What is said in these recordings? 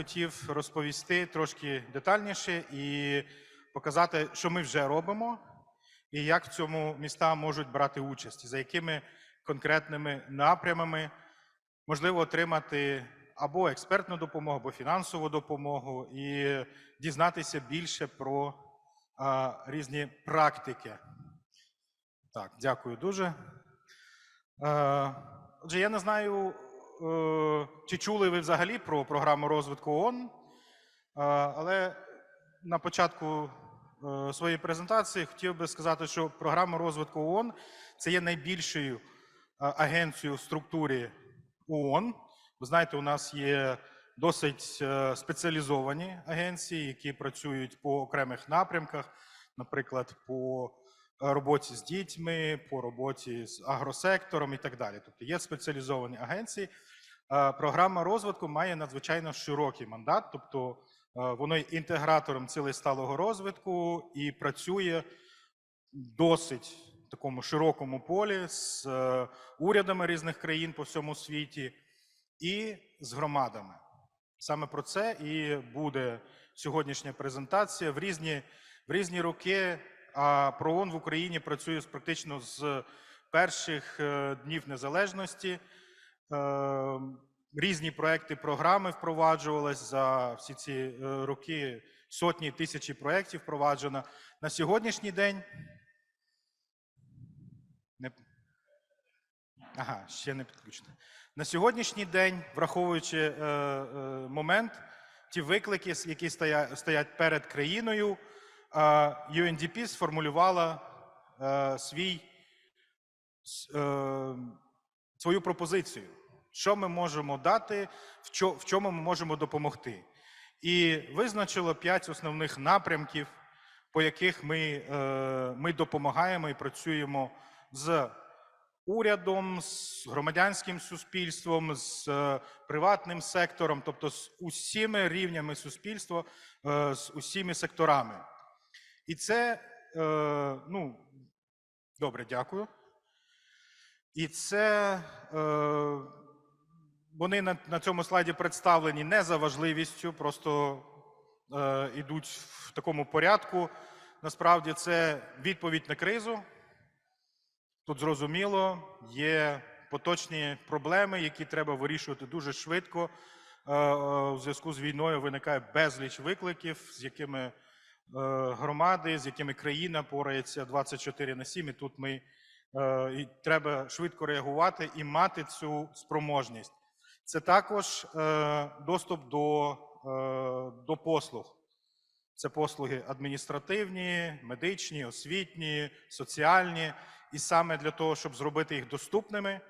хотів розповісти трошки детальніше і показати, що ми вже робимо, і як в цьому міста можуть брати участь, за якими конкретними напрямами можливо отримати або експертну допомогу, або фінансову допомогу, і дізнатися більше про а, різні практики. Так, дякую дуже. Е, Отже, я не знаю, чи чули ви взагалі про програму розвитку ООН, е, але на початку е, своєї презентації хотів би сказати, що програма розвитку ООН це є найбільшою е, агенцією в структурі ООН. Ви знаєте, у нас є досить е, спеціалізовані агенції, які працюють по окремих напрямках, наприклад, по е, роботі з дітьми, по роботі з агросектором і так далі. Тобто є спеціалізовані агенції. Е, Програма розвитку має надзвичайно широкий мандат, тобто е, воно є інтегратором цілей сталого розвитку і працює досить в такому широкому полі з е, урядами різних країн по всьому світі і з громадами. Саме про це і буде сьогоднішня презентація. В різні, в різні роки а ПРООН в Україні працює практично з перших днів незалежності. Різні проекти, програми впроваджувались за всі ці е, роки. Сотні тисячі проєктів впроваджено. На сьогоднішній день. Ага, ще не підключено. На сьогоднішній день, враховуючи е, е, момент, ті виклики, які стоять, стоять перед країною, е, UNDP сформулювала е, свій, е, свою пропозицію, що ми можемо дати, в, чому ми можемо допомогти. І визначило п'ять основних напрямків, по яких ми, е, ми допомагаємо і працюємо з урядом, з громадянським суспільством, з е, приватним сектором, тобто з усіми рівнями суспільства, е, з усіма секторами. І це, ну, добре, дякую. І це вони на, на цьому слайді представлені не за важливістю, просто е, йдуть в такому порядку. Насправді це відповідь на кризу. Тут зрозуміло, є поточні проблеми, які треба вирішувати дуже швидко. Е, е, У зв'язку з війною виникає безліч викликів, з якими е, громади, з якими країна порається 24 на 7. І тут ми е, і треба швидко реагувати і мати цю спроможність. Це також е, доступ до, е, до послуг. Це послуги адміністративні, медичні, освітні, соціальні. І саме для того, щоб зробити їх доступними,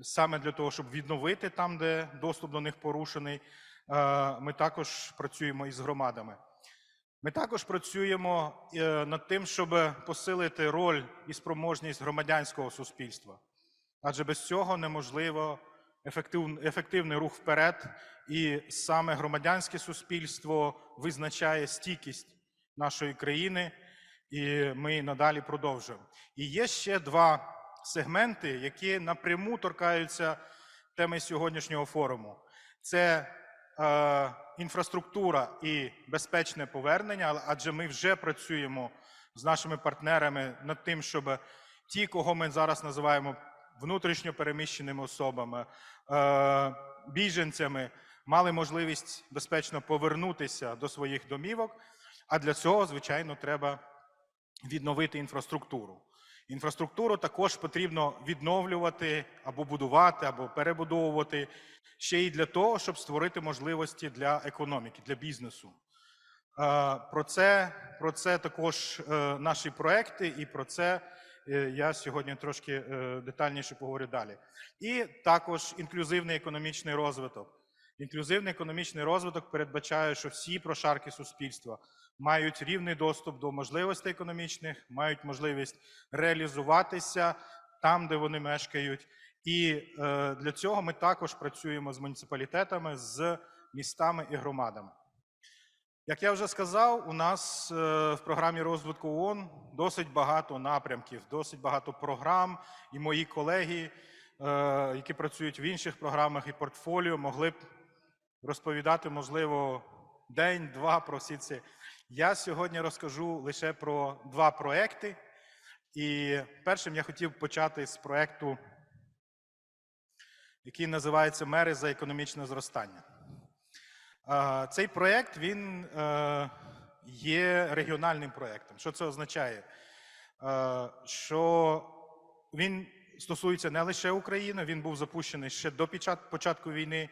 саме для того, щоб відновити там, де доступ до них порушений, е, ми також працюємо із громадами. Ми також працюємо над тим, щоб посилити роль і спроможність громадянського суспільства. Адже без цього неможливо ефективний рух вперед, і саме громадянське суспільство визначає стійкість нашої країни, і ми надалі продовжуємо. І є ще два сегменти, які напряму торкаються теми сьогоднішнього форуму. Це е, інфраструктура і безпечне повернення, адже ми вже працюємо з нашими партнерами над тим, щоб ті, кого ми зараз називаємо внутрішньо переміщеними особами, біженцями, мали можливість безпечно повернутися до своїх домівок. А для цього, звичайно, треба відновити інфраструктуру. Інфраструктуру також потрібно відновлювати або будувати, або перебудовувати ще й для того, щоб створити можливості для економіки, для бізнесу. Е, Про це, про це також е, наші проекти, і про це е, я сьогодні трошки е, детальніше поговорю далі. І також інклюзивний економічний розвиток. Інклюзивний економічний розвиток передбачає, що всі прошарки суспільства мають рівний доступ до можливостей економічних, мають можливість реалізуватися там, де вони мешкають. І е, для цього ми також працюємо з муніципалітетами, з містами і громадами. Як я вже сказав, у нас е, в програмі розвитку ООН досить багато напрямків, досить багато програм, і мої колеги, е, які працюють в інших програмах і портфоліо, могли б розповідати, можливо, день-два про всі ці. Я сьогодні розкажу лише про два проекти. І першим я хотів почати з проекту, який називається Мери за економічне зростання. Цей проект він е, є регіональним проектом. Що це означає? Е, Що він стосується не лише України, він був запущений ще до початку війни,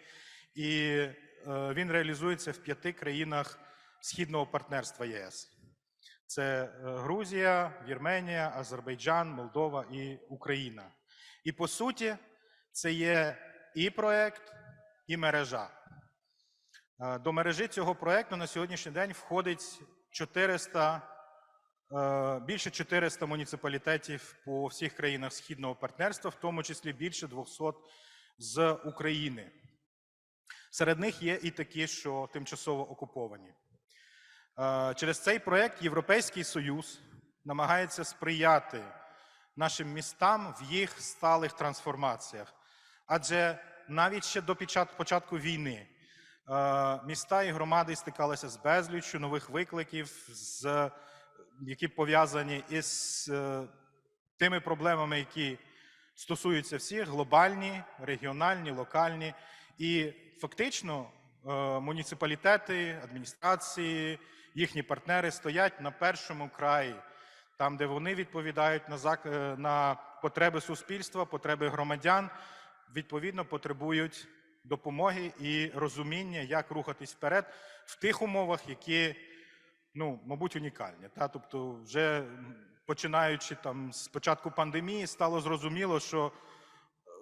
і е, він реалізується в п'яти країнах Східного партнерства ЄС. Це Грузія, Вірменія, Азербайджан, Молдова і Україна. І по суті, це є і проект, і мережа. Е, До мережі цього проекту на сьогоднішній день входить 400, е, більше 400 муніципалітетів по всіх країнах Східного партнерства, в тому числі більше 200 з України. Серед них є і такі, що тимчасово окуповані. Е, Через цей проект Європейський Союз намагається сприяти нашим містам в їх сталих трансформаціях. Адже навіть ще до початку війни міста і громади стикалися з безліччю нових викликів, з, які пов'язані із е, тими проблемами, які стосуються всіх глобальні, регіональні, локальні. І фактично е, муніципалітети, адміністрації, їхні партнери стоять на першому краї, там, де вони відповідають на, зак... е, на потреби суспільства, потреби громадян, відповідно потребують допомоги і розуміння, як рухатись вперед в тих умовах, які, ну, мабуть, унікальні. Та? Тобто, вже починаючи там з початку пандемії, стало зрозуміло, що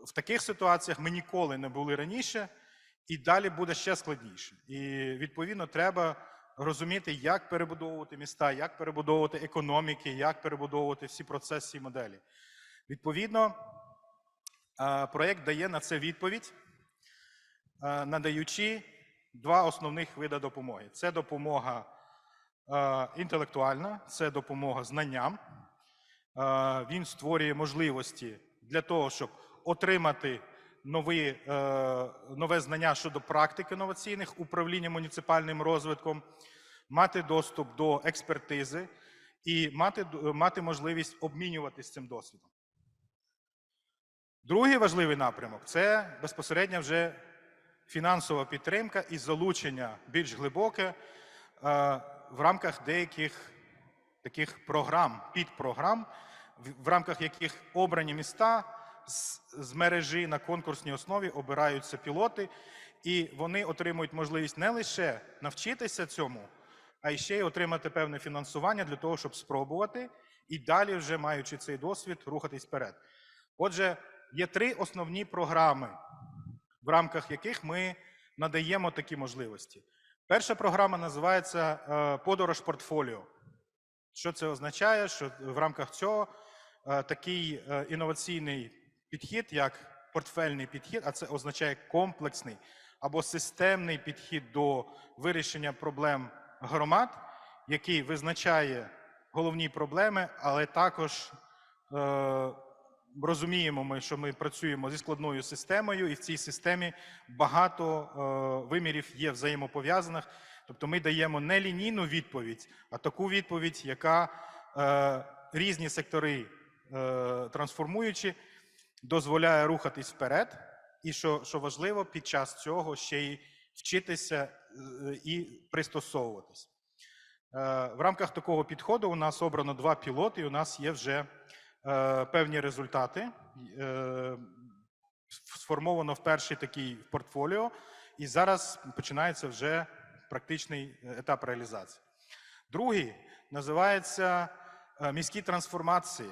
в таких ситуаціях ми ніколи не були раніше, і далі буде ще складніше. І відповідно треба розуміти, як перебудовувати міста, як перебудовувати економіки, як перебудовувати всі процеси і моделі. Відповідно, е, проєкт дає на це відповідь, е, надаючи два основних види допомоги: це допомога е, інтелектуальна, це допомога знанням. Е, Він створює можливості для того, щоб отримати нові, е, нове знання щодо практик інноваційних управління муніципальним розвитком, мати доступ до експертизи і мати, мати можливість обмінюватися цим досвідом. Другий важливий напрямок це безпосередньо вже фінансова підтримка і залучення більш глибоке е, в рамках деяких таких програм, підпрограм, в- рамках яких обрані міста з мережі на конкурсній основі обираються пілоти, і вони отримують можливість не лише навчитися цьому, а й ще й отримати певне фінансування для того, щоб спробувати і далі, вже маючи цей досвід, рухатись вперед. Отже, є три основні програми, в рамках яких ми надаємо такі можливості. Перша програма називається е, Подорож портфоліо. Що це означає? Що в рамках цього е, такий е, інноваційний підхід, як портфельний підхід, а це означає комплексний або системний підхід до вирішення проблем громад, який визначає головні проблеми, але також розуміємо ми, що ми працюємо зі складною системою, і в цій системі багато е, вимірів є взаємопов'язаних. Тобто ми даємо не лінійну відповідь, а таку відповідь, яка е, різні сектори е, трансформуючи, дозволяє рухатись вперед, і що, що важливо, під час цього ще й вчитися е, і пристосовуватись. Е, В рамках такого підходу у нас обрано два пілоти, і у нас є вже певні результати. Е, Сформовано в перший такий портфоліо, і зараз починається вже практичний е, етап реалізації. Другий називається е, міські трансформації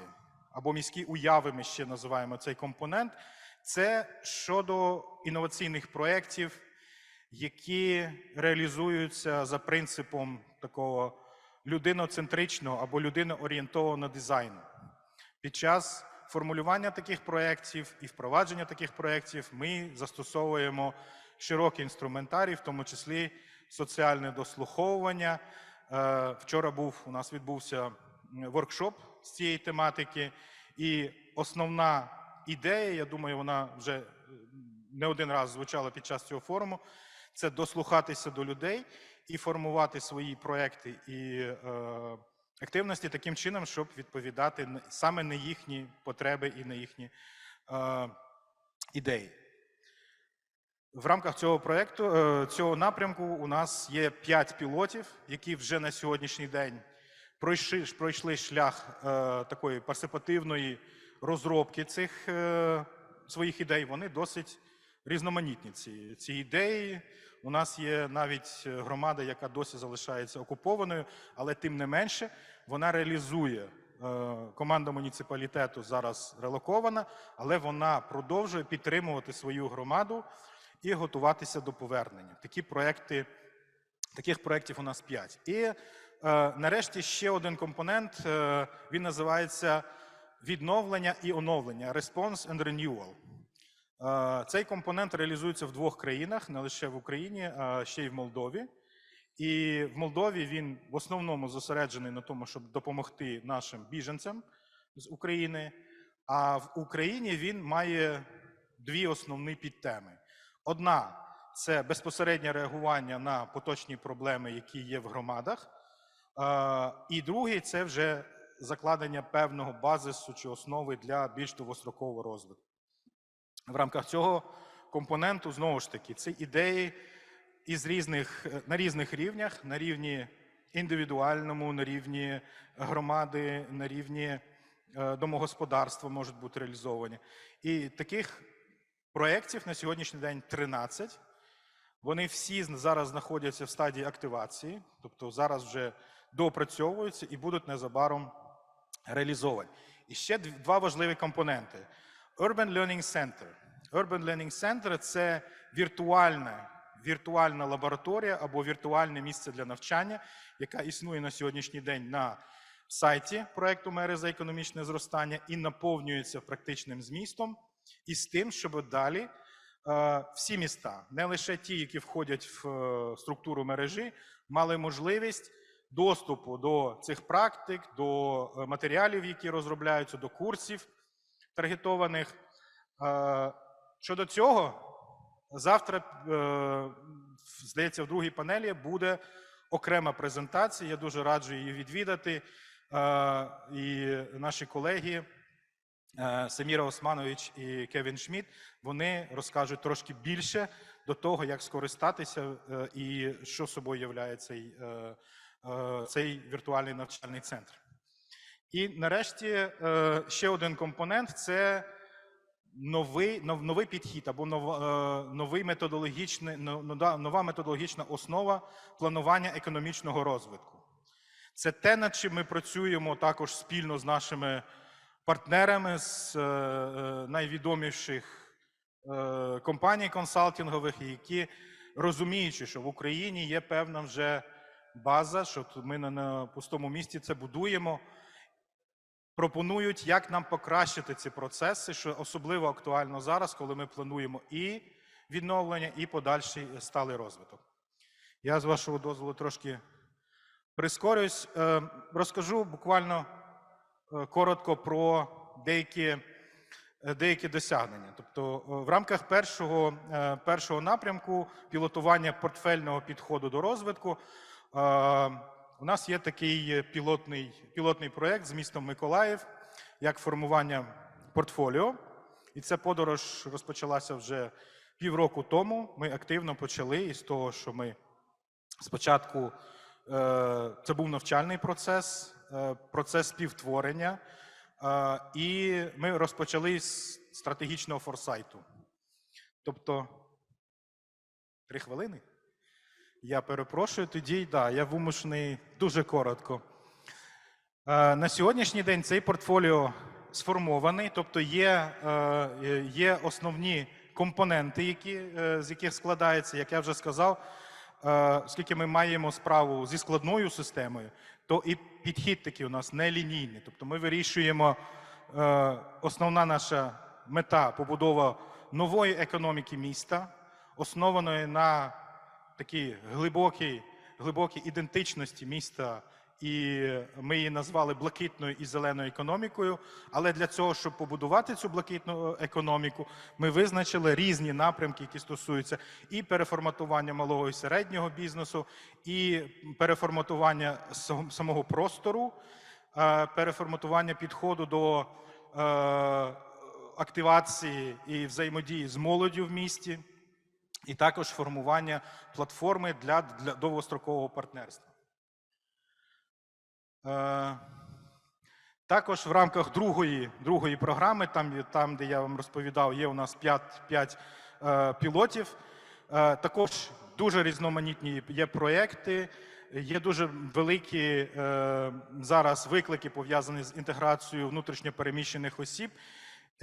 або міські уяви. Ми ще називаємо цей компонент. Це щодо інноваційних проєктів, які реалізуються за принципом такого людиноцентричного або людиноорієнтованого дизайну. Під час формулювання таких проєктів і впровадження таких проєктів ми застосовуємо широкий інструментарій, в тому числі соціальне дослуховування. Е, Вчора був у нас відбувся воркшоп з цієї тематики, і основна ідея, я думаю, вона вже е, не один раз звучало під час цього форуму, це дослухатися до людей і формувати свої проекти і е, активності таким чином, щоб відповідати саме на їхні потреби і на їхні е, ідеї. В рамках цього проекту, е, цього напрямку, у нас є п'ять пілотів, які вже на сьогоднішній день пройшли, пройшли шлях е, такої парсипативної розробки цих е, своїх ідей. Вони досить різноманітні. Ці, ці ідеї. У нас є навіть е, громада, яка досі залишається окупованою, але тим не менше вона реалізує. е, Команда муніципалітету зараз релокована, але вона продовжує підтримувати свою громаду і готуватися до повернення. Такі проекти, таких проєктів у нас п'ять. І е, нарешті ще один компонент. е, він називається відновлення і оновлення Response and Renewal. Е, Цей компонент реалізується в двох країнах, не лише в Україні, а ще й в Молдові. І в Молдові він в основному зосереджений на тому, щоб допомогти нашим біженцям з України. А в Україні він має дві основні підтеми. Одна це безпосереднє реагування на поточні проблеми, які є в громадах. Е, І другий це вже закладення певного базису чи основи для більш довгострокового розвитку. В рамках цього компоненту знову ж таки це ідеї із різних е, на різних рівнях, на рівні індивідуальному, на рівні громади, на рівні е, домогосподарства можуть бути реалізовані. І таких проєктів на сьогоднішній день 13. Вони всі зараз знаходяться в стадії активації, тобто зараз вже доопрацьовуються і будуть незабаром реалізовані. І ще два важливі компоненти: Urban Learning Center. Urban Learning Center – це віртуальна, віртуальна лабораторія або віртуальне місце для навчання, яка існує на сьогоднішній день на сайті проекту Мери за економічне зростання і наповнюється практичним змістом, і з тим, щоб далі е, всі міста, не лише ті, які входять в е, структуру мережі, мали можливість доступу до цих практик, до е, матеріалів, які розробляються, до курсів таргетованих. Щодо цього, завтра, е, здається, в другій панелі буде окрема презентація. Я дуже раджу її відвідати. Е, І наші колеги е, Саміра Османович і Кевін Шмідт, вони розкажуть трошки більше до того, як скористатися і що собою являє цей, цей віртуальний навчальний центр. І нарешті е, ще один компонент це новий, нов- новий підхід або е, новий методологічний, да, нова методологічна основа планування економічного розвитку. Це те, над чим ми працюємо також спільно з нашими партнерами з е, найвідоміших компаній консалтингових, які розуміючи, що в Україні є певна вже база, що ми на пустому місці це будуємо. Пропонують, як нам покращити ці процеси, що особливо актуально зараз, коли ми плануємо і відновлення, і подальший сталий розвиток. Я з вашого дозволу трошки прискорюсь. Е, Розкажу буквально е, коротко про деякі, е, деякі досягнення. Тобто, в рамках першого, першого напрямку пілотування портфельного підходу до розвитку. У нас є такий е, пілотний, пілотний проєкт з містом Миколаїв як формування портфоліо. І ця подорож розпочалася вже півроку тому. Ми активно почали із того, що ми спочатку е, це був навчальний процес, е, процес співтворення, і ми розпочали з стратегічного форсайту. Тобто, три хвилини? Я перепрошую, тоді да, я вимушений дуже коротко. Е, На сьогоднішній день цей портфоліо сформований, тобто є, е, є основні компоненти, які, е, з яких складається, як я вже сказав, е, оскільки ми маємо справу зі складною системою, то і підхід такий у нас не лінійний. Тобто ми вирішуємо е, основна наша мета побудова нової економіки міста, основаної на такій глибокій, глибокій ідентичності міста і ми її назвали блакитною і зеленою економікою. Але для цього, щоб побудувати цю блакитну економіку, ми визначили різні напрямки, які стосуються і переформатування малого і середнього бізнесу, і переформатування самого простору, е, переформатування підходу до е, активації і взаємодії з молоддю в місті, і також формування платформи для, для довгострокового партнерства. Е, Також в рамках другої, другої програми, там, там, де я вам розповідав, є у нас 5, 5 е, пілотів. Е, також дуже різноманітні є проекти, є дуже великі е, зараз виклики пов'язані з інтеграцією внутрішньопереміщених осіб,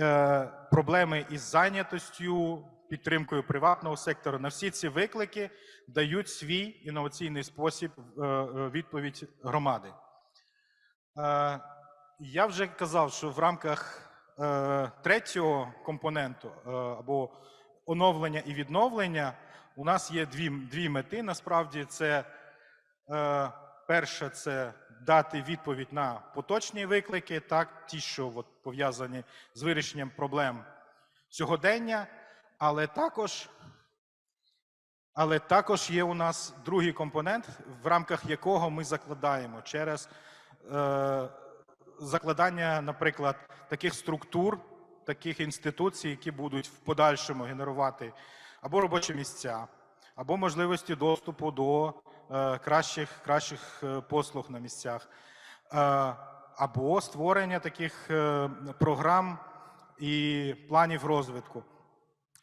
е, проблеми із зайнятостю, підтримкою приватного сектору. На всі ці виклики дають свій інноваційний спосіб е, е, відповідь громади. Е, Я вже казав, що в рамках третього компоненту або оновлення і відновлення у нас є дві, дві мети. Насправді, це перше це дати відповідь на поточні виклики, так, ті, що пов'язані з вирішенням проблем сьогодення, але також але також є у нас другий компонент, в рамках якого ми закладаємо через е, закладання, наприклад, таких структур, таких інституцій, які будуть в подальшому генерувати або робочі місця, або можливості доступу до е, кращих, кращих е, послуг на місцях, е, або створення таких е, програм і планів розвитку.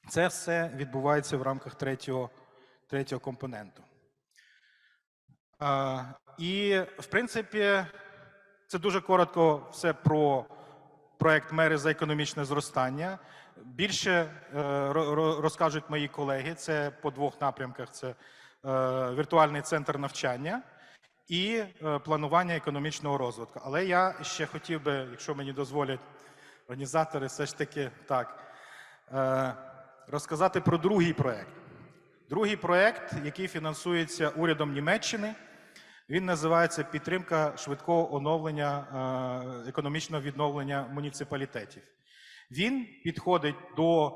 Це все відбувається в рамках третього, третього компоненту. А, і, в принципі, це дуже коротко все про проект Мери за економічне зростання. Більше е, ро- ро- розкажуть мої колеги. Це по двох напрямках: це е, віртуальний центр навчання і е, планування економічного розвитку. Але я ще хотів би, якщо мені дозволять організатори, все ж таки так розказати про другий проект. Другий проект, який фінансується урядом Німеччини, він називається Підтримка швидкого оновлення е, економічного відновлення муніципалітетів. Він підходить до е,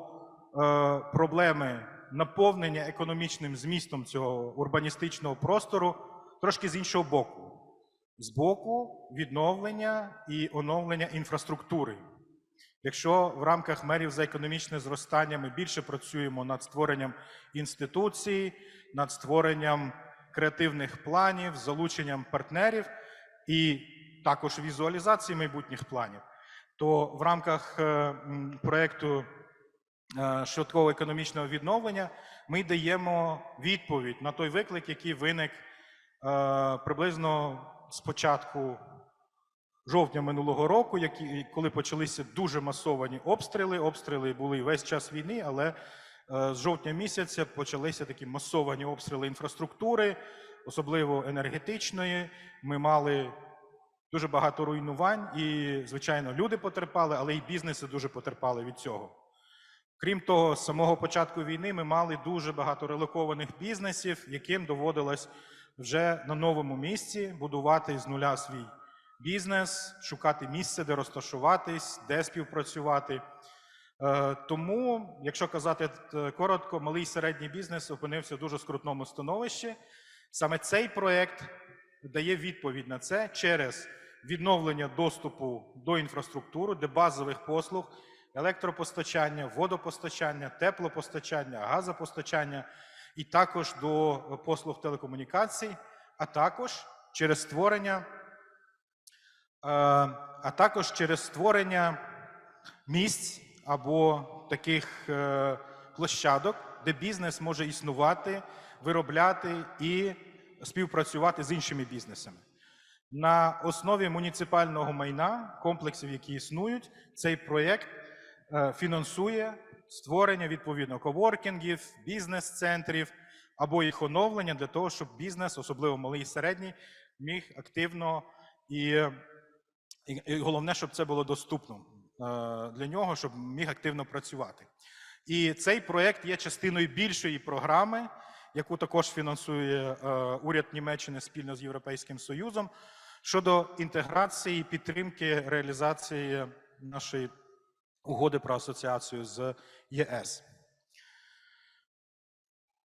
проблеми наповнення економічним змістом цього урбаністичного простору трошки з іншого боку. З боку відновлення і оновлення інфраструктури. Якщо в рамках мерів за економічне зростання ми більше працюємо над створенням інституцій, над створенням креативних планів, залученням партнерів і також візуалізації майбутніх планів, то в рамках е, м, проекту е, швидкого економічного відновлення ми даємо відповідь на той виклик, який виник е, приблизно з початку жовтня минулого року, які, коли почалися дуже масовані обстріли. Обстріли були весь час війни, але е, з жовтня місяця почалися такі масовані обстріли інфраструктури, особливо енергетичної. Ми мали дуже багато руйнувань, і, звичайно, люди потерпали, але і бізнеси дуже потерпали від цього. Крім того, з самого початку війни ми мали дуже багато релокованих бізнесів, яким доводилось вже на новому місці будувати з нуля свій бізнес, шукати місце, де розташуватись, де співпрацювати. Е, Тому, якщо казати е, коротко, малий і середній бізнес опинився в дуже скрутному становищі. Саме цей проект дає відповідь на це через відновлення доступу до інфраструктури, де базових послуг, електропостачання, водопостачання, теплопостачання, газопостачання і також до послуг телекомунікацій, а також через створення, а також через створення місць або таких е, площадок, де бізнес може існувати, виробляти і співпрацювати з іншими бізнесами. На основі муніципального майна, комплексів, які існують, цей проєкт е, фінансує створення відповідно коворкінгів, бізнес-центрів або їх оновлення для того, щоб бізнес, особливо малий і середній, міг активно і, і, головне, щоб це було доступно е, для нього, щоб міг активно працювати. І цей проєкт є частиною більшої програми, яку також фінансує е, уряд Німеччини спільно з Європейським Союзом. щодо інтеграції і підтримки реалізації нашої угоди про асоціацію з ЄС.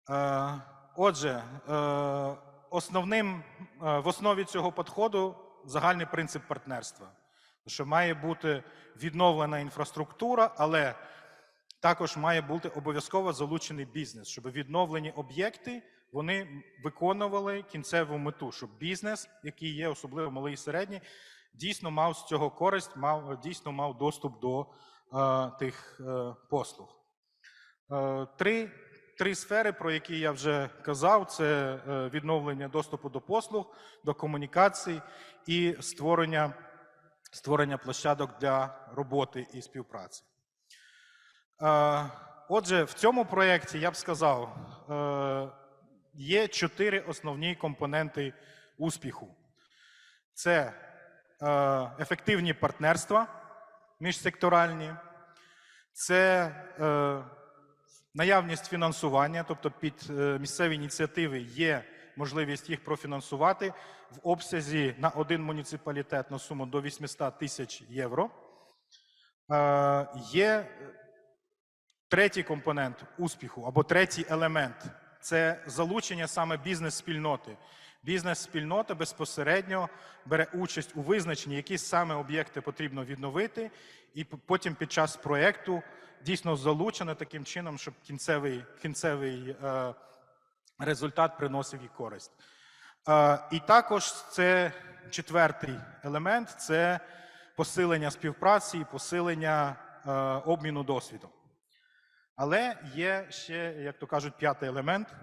Е, Отже, основним в основі цього підходу загальний принцип партнерства, що має бути відновлена інфраструктура, але також має бути обов'язково залучений бізнес, щоб відновлені об'єкти вони виконували кінцеву мету, щоб бізнес, який є особливо малий і середній, дійсно мав з цього користь, мав дійсно мав доступ до е, тих е, послуг. Е, Три, три сфери, про які я вже казав: це е, відновлення доступу до послуг, до комунікацій і створення, створення площадок для роботи і співпраці. Е, Отже, в цьому проєкті я б сказав, е, є чотири основні компоненти успіху: це ефективні партнерства міжсекторальні, це наявність фінансування, тобто під е, місцеві ініціативи є можливість їх профінансувати в обсязі на один муніципалітет на суму до 800 тисяч євро. Е, Є третій компонент успіху або третій елемент це залучення саме бізнес-спільноти. Бізнес-спільнота безпосередньо бере участь у визначенні, які саме об'єкти потрібно відновити, і потім під час проєкту дійсно залучено таким чином, щоб кінцевий, кінцевий е, результат приносив і користь. Е, і також це четвертий елемент це посилення співпраці посилення е, обміну досвідом. Але є ще, як то кажуть, п'ятий елемент.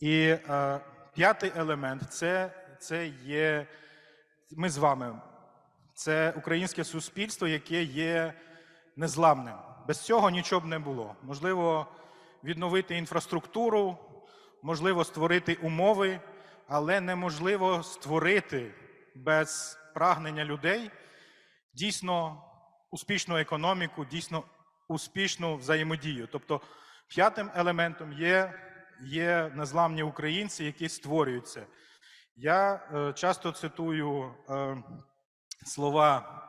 І е, п'ятий елемент це, це є ми з вами. Це українське суспільство, яке є незламним. Без цього нічого б не було. Можливо, відновити інфраструктуру, можливо, створити умови, але неможливо створити без прагнення людей дійсно успішну економіку, дійсно успішну взаємодію. Тобто, п'ятим елементом є, є незламні українці, які створюються. Я е, часто цитую е, слова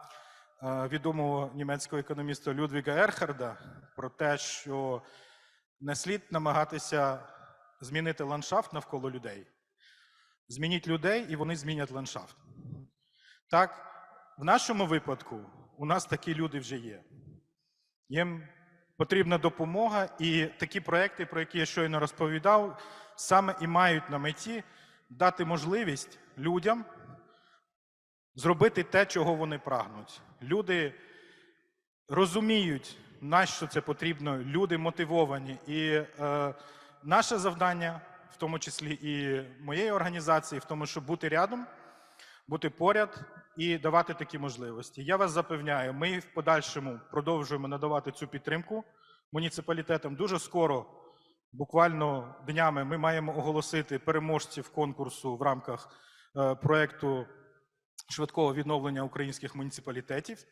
е, відомого німецького економіста Людвіга Ерхарда про те, що не слід намагатися змінити ландшафт навколо людей. Змініть людей, і вони змінять ландшафт. Так, в нашому випадку у нас такі люди вже є. Їм потрібна допомога, і такі проекти, про які я щойно розповідав, саме і мають на меті дати можливість людям зробити те, чого вони прагнуть. Люди розуміють, на що це потрібно, люди мотивовані. І е, наше завдання, в тому числі і моєї організації, в тому, щоб бути рядом, бути поряд і давати такі можливості. Я вас запевняю, ми в подальшому продовжуємо надавати цю підтримку муніципалітетам. Дуже скоро, буквально днями, ми маємо оголосити переможців конкурсу в рамках е, проекту швидкого відновлення українських муніципалітетів.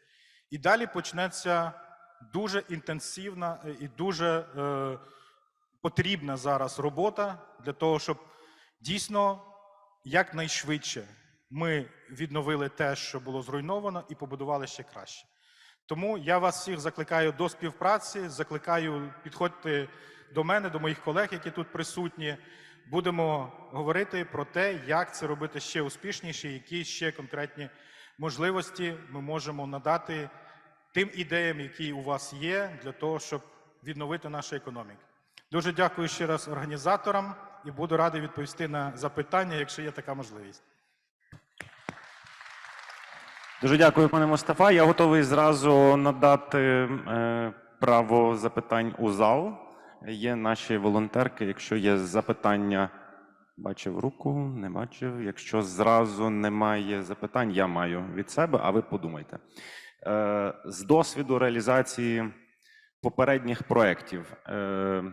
І далі почнеться дуже інтенсивна е, і дуже е, потрібна зараз робота для того, щоб дійсно якнайшвидше ми відновили те, що було зруйновано, і побудували ще краще. Тому я вас всіх закликаю до співпраці, закликаю підходьте до мене, до моїх колег, які тут присутні. Будемо говорити про те, як це робити ще успішніше, які ще конкретні можливості ми можемо надати тим ідеям, які у вас є, для того, щоб відновити нашу економіку. Дуже дякую ще раз організаторам і буду радий відповісти на запитання, якщо є така можливість. Дуже дякую, пане Мустафа. Я готовий зразу надати е, право запитань у зал. Є наші волонтерки. Якщо є запитання, бачив руку, не бачив. Якщо зразу немає запитань, я маю від себе, а ви подумайте. Е, з досвіду реалізації попередніх проєктів е,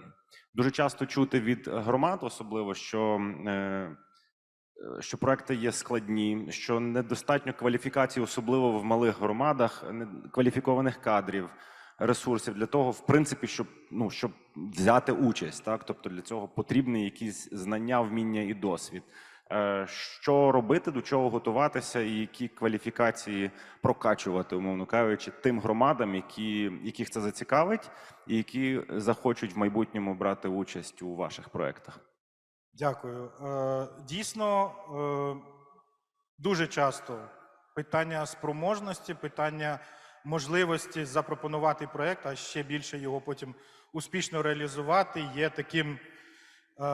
дуже часто чути від громад, особливо що. Е, що проекти є складні, що недостатньо кваліфікації, особливо в малих громадах, кваліфікованих кадрів, ресурсів для того, в принципі, щоб ну щоб взяти участь, так тобто для цього потрібні якісь знання, вміння і досвід. Е, Що робити, до чого готуватися, і які кваліфікації прокачувати, умовно кажучи, тим громадам, які, яких це зацікавить, і які захочуть в майбутньому брати участь у ваших проєктах? Дякую. Е, Дійсно, е, дуже часто питання спроможності, питання можливості запропонувати проєкт, а ще більше його потім успішно реалізувати, є таким е,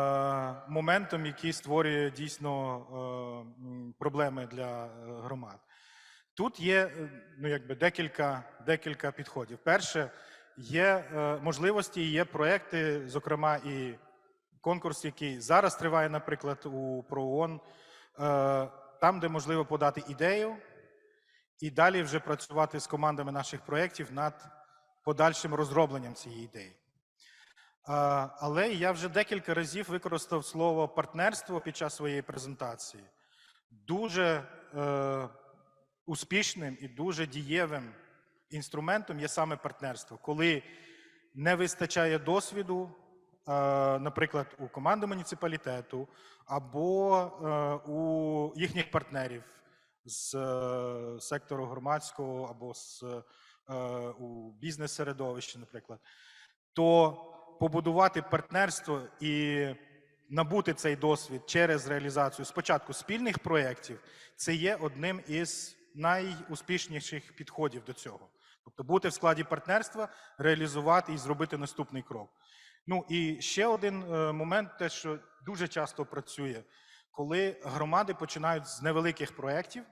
моментом, який створює дійсно е, проблеми для е, громад. Тут є е, ну, якби декілька, декілька підходів. Перше, є е, можливості, є проекти, зокрема і конкурс, який зараз триває, наприклад, у ПРООН, е, там, де можливо подати ідею, і далі вже працювати з командами наших проєктів над подальшим розробленням цієї ідеї. Але я вже декілька разів використав слово партнерство під час своєї презентації. Дуже е, успішним і дуже дієвим інструментом є саме партнерство, коли не вистачає досвіду, е, наприклад, у команди муніципалітету або е, у їхніх партнерів з е, сектору громадського або з е, у бізнес-середовищі, наприклад, то побудувати партнерство і набути цей досвід через реалізацію спочатку спільних проєктів, це є одним із найуспішніших підходів до цього. Тобто бути в складі партнерства, реалізувати і зробити наступний крок. Ну і ще один е, момент, те, що дуже часто працює, коли громади починають з невеликих проєктів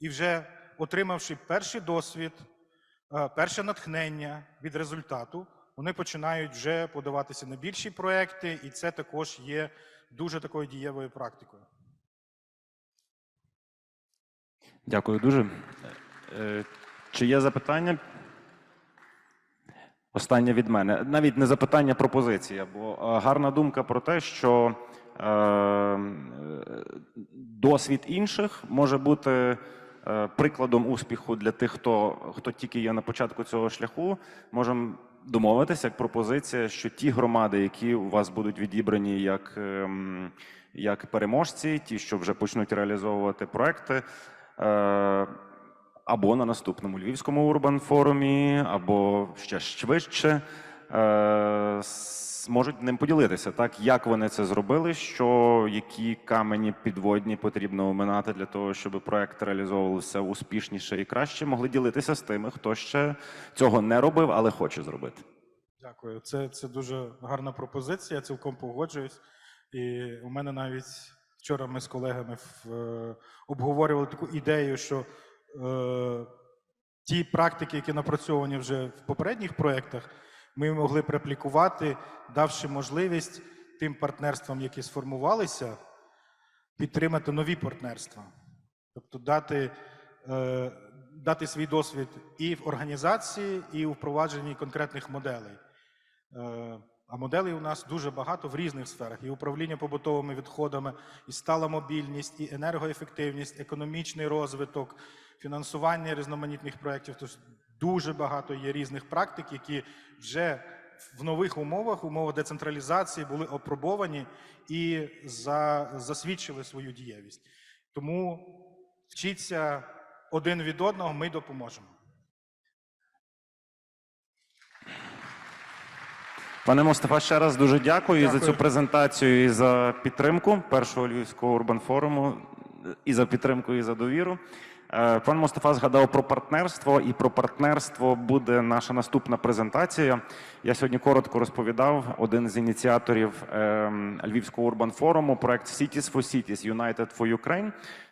і вже отримавши перший досвід, е, перше натхнення від результату, вони починають вже подаватися на більші проекти, і це також є дуже такою дієвою практикою. Дякую дуже. Е, Чи є запитання? Останнє від мене. Навіть не запитання, пропозиція, бо е, гарна думка про те, що е, е, досвід інших може бути е, прикладом успіху для тих, хто, хто тільки є на початку цього шляху. Можемо домовитися як пропозиція, що ті громади, які у вас будуть відібрані як, ем, як переможці, ті, що вже почнуть реалізовувати проекти. Е, або на наступному Львівському урбан форумі, або ще швидше е, с- можуть ним поділитися, так як вони це зробили, що які камені підводні потрібно оминати для того, щоб проект реалізовувався успішніше і краще, могли ділитися з тими, хто ще цього не робив, але хоче зробити. Дякую. Це, це дуже гарна пропозиція, я цілком погоджуюсь. І у мене навіть вчора ми з колегами в, е, обговорювали таку ідею, що е, ті практики, які напрацьовані вже в попередніх проєктах, ми могли б реплікувати, давши можливість тим партнерствам, які сформувалися, підтримати нові партнерства. Тобто дати, е, дати свій досвід і в організації, і у впровадженні конкретних моделей. Е, А моделей у нас дуже багато в різних сферах: і управління побутовими відходами, і стала мобільність, і енергоефективність, економічний розвиток, фінансування різноманітних проєктів. Тож дуже багато є різних практик, які вже в нових умовах, умовах децентралізації, були опробовані і за, засвідчили свою дієвість. Тому вчіться один від одного, ми допоможемо. Пане Мустафа, ще раз дуже дякую, і за цю презентацію і за підтримку першого львівського урбан форуму, і за підтримку, і за довіру. Е, Пан Мустафа згадав про партнерство, і про партнерство буде наша наступна презентація. Я сьогодні коротко розповідав один з ініціаторів ем, Львівського урбан форуму, проект Cities for Cities United for Ukraine.